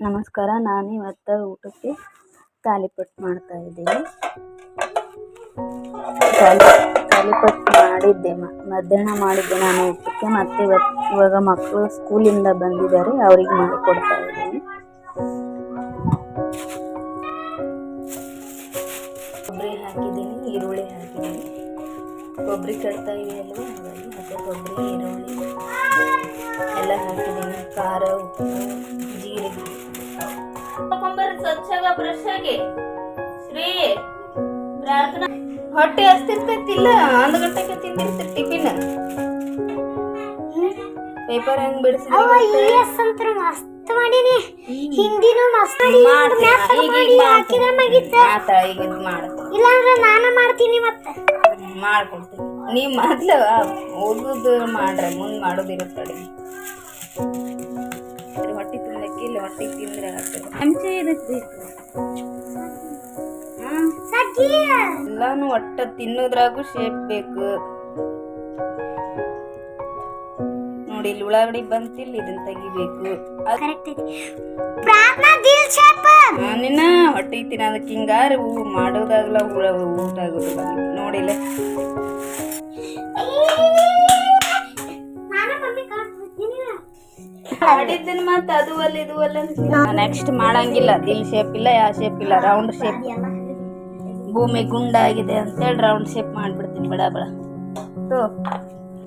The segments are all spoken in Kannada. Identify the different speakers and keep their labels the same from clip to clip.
Speaker 1: ನಮಸ್ಕಾರ, ನಾನು ಇವತ್ತು ಊಟಕ್ಕೆ ತಾಲಿಪಟ್ಟು ಮಾಡ್ತಾ ಇದ್ದೀನಿ. ತಾಲಿ, ತಾಲಿಪಟ್ಟು ಮಾಡಿದ್ದೆ. ಮಧ್ಯಾಹ್ನ ಮಾಡಿದ್ದೆ ನಾನು ಊಟಕ್ಕೆ, ಮತ್ತು ಇವತ್ತು ಇವಾಗ ಮಕ್ಕಳು ಸ್ಕೂಲಿಂದ ಬಂದಿದ್ದಾರೆ, ಅವ್ರಿಗೆ ಮಾಡಿಕೊಡ್ತಾ ಇದ್ದೀನಿ. ಕೊಬ್ಬರಿ ಹಾಕಿದ್ದೀನಿ, ಈರುಳ್ಳಿ ಹಾಕಿದ್ದೀನಿ. ಕೊಬ್ಬರಿ ಕಟ್ತಾ ಇದೆ ಮತ್ತೆ ಕೊಬ್ಬರಿ, ಈರುಳ್ಳಿ ಎಲ್ಲ ಹಾಕಿದ್ದೀನಿ. ಖಾರ, ಉಪ್ಪು.
Speaker 2: ಶ್ರೀ ಪ್ರಾರ್ಥನಾ ಹೊಟ್ಟೆ ಹಸ್ತಿರ್ತೈತಿಲ್ಲ ಒಂದು ಗಂಟೆಗೆ ತಿಂದಿರ್ತೀರಿ ಟಿಫಿನ್. ಪೇಪರ್ ಹೆಂಗ್ ಬಿಡಿಸಿ
Speaker 3: ಎಸ್ ಅಂತ ಮಸ್ತ್ ಮಾಡೀನಿ. ಹಿಂದಿನೂ ಮಸ್ತ್ ಮಾಡಿ ಹಾಕಿದ್ರೆ ಮುಗೀತ.
Speaker 2: ಆತ ಈಗ ಇದು
Speaker 3: ಇಲ್ಲಾಂದ್ರೆ ನಾನ ಮಾಡ್ತೀನಿ ಮತ್ತೆ.
Speaker 2: ಮಾಡ್ಕೊಡ್ತೀನಿ. ನೀವ್ ಮೊದ್ಲು ಓದುದು ಮಾಡ್ರೆ ಮುಂದ್ ಮಾಡೋದಿರುತ್ತೆ ಇಲ್ಲ ಹೊಟ್ಟೆಗೆ ತಿಂದ್ರೆ ಆಗ್ತದೆ. ಚಮಚ ಬೇಕು?
Speaker 3: ಸಜ್ಜಿ
Speaker 2: ಎಲ್ಲಾನು ಒಟ್ಟ ತಿನ್ನೋದ್ರಾಗೂ ಶೇಪ್ ಬೇಕು. ನೋಡಿ ಇಲ್ಲಿ ಉಳ್ಳಾಗಡ್ಡಿ ಬಂತಿಲ್ಲ ಇದನ್ನ ತೆಗಿಬೇಕು. ನಿನ್ನ ಹೊಟ್ಟೆ ತಿನ್ನೋದಕ್ಕೆ ಹಿಂಗಾರ ಹೂ ಮಾಡೋದಾಗಲ್ಲ ಊಟ ಊಟ ಆಗೋದಿಲ್ಲ ನೋಡಿಲ್ಲ ಮಾಡಿದ್ದನ್ ಮತ್ತೆ ಅದು ಅಲ್ಲ ಇದು ಅಲ್ಲ ನೆಕ್ಸ್ಟ್ ಮಾಡಂಗಿಲ್ಲ ದಿಲ್ ಶೇಪ್ ಇಲ್ಲ ಯಾವ ಶೇಪ್ ಇಲ್ಲ ರೌಂಡ್ ಶೇಪ್ ಭೂಮಿ ಗುಂಡಾಗಿದೆ ಅಂತೇಳಿ ರೌಂಡ್ ಶೇಪ್ ಮಾಡ್ಬಿಡ್ತೀನಿ ಬಡ ಬಡ.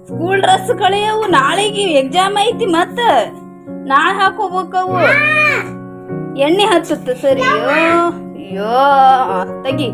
Speaker 2: ಸ್ಕೂಲ್ ಡ್ರೆಸ್ ಕಳೆಯವು ನಾಳೆಗೆ ಎಕ್ಸಾಮ್ ಐತಿ ಮತ್ತ. ನಾಳೆ ಹಾಕೋಬೇಕವು. ಎಣ್ಣೆ ಹಚ್ಚುತ್ತ ಸರಿ ಅಯ್ಯೋ ಅಯ್ಯೋ ತೆಗಿ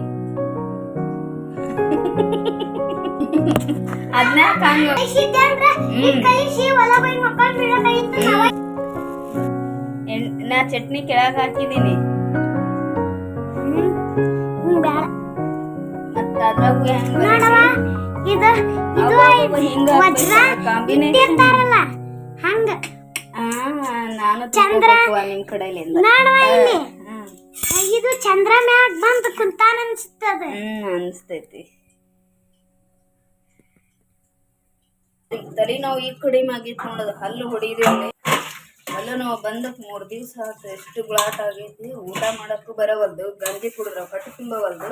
Speaker 2: ಹಂಗ ಚಟ್ನಿ
Speaker 3: ಚಂದ್ರ.
Speaker 2: ಹಾಕಿದೀನಿ ನಿಮ್
Speaker 3: ಇದು ಚಂದ್ರ ಮ್ಯಾಗ್ ಬಂದು ಕುಂತಾನ ಅನ್ಸ್ತದ.
Speaker 2: ಅನ್ಸ್ತೈತಿ. ತಲೆನೋವು ಈ ಕಡಿಮೆ ಆಗೈತಿ ನೋಡೋದು ಹಲ್ಲು ಹೊಡಿದಿರ್ಲಿ ಹಲ್ಲು ನೋವು ಬಂದಕ್ ಮೂರು ದಿವಸ ಆತು, ಎಷ್ಟು ಗುಳಾಟ ಆಗೈತಿ. ಊಟ ಮಾಡಕ್ಕೂ ಬರವಲ್ದು, ಗಂಜಿ ಕುಡಿದ್ರ ಹೊಟ್ಟೆ ತುಂಬವಲ್ದು.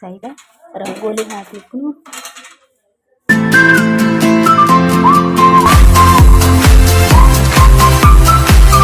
Speaker 1: ಸೈಡ ರಂಗೋಲಿ ಹಾಕ್ಲಿಕ್ಕೂ